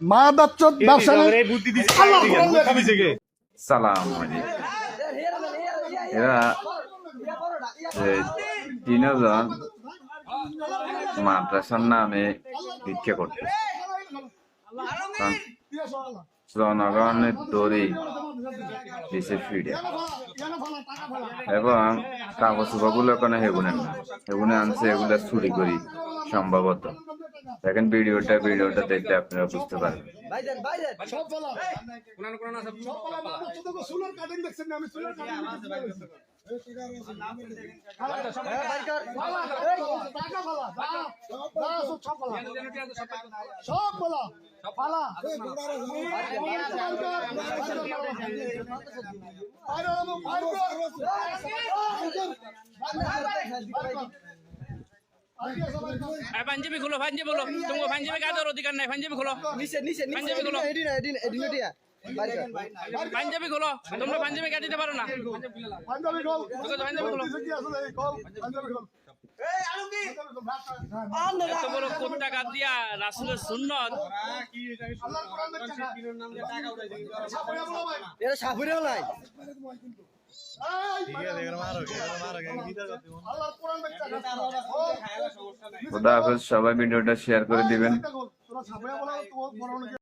মা ব্যবসা বুদ্ধি সালাম এরা তিনজন মাদ্রাসার নামে ভিক্ষা করতে জনগণের দড়ি দিছে ফিরে। এবং কাগজ চোপাগুলো ওখানে হেগুনে না। হেগুনে আনছে এগুলো চুরি করি সম্ভবত। দেখেন ভিডিওটা ভিডিওটা দেখলে আপনারা বুঝতে পারবেন সব পাঞ্জাবি খুলো পাঞ্জাবি খুলো। তুমি পাঞ্জাবি কাজের অধিকার নাই পাঞ্জাবি খুলো। নিচে নিচে নিচে পাঞ্জাবি খুলো। পাঞ্জাবি খুলো। তোমরা পাঞ্জাবি কাটিতে পারো না। পাঞ্জাবি খুলো। পাঞ্জাবি গোল এত বড় কোটটা কাট দিয়া রাসুলের সুন্নত। বলো কোরআন দেখছে খোদা হাফেজ সবাই ভিডিওটা শেয়ার করে দিবেন।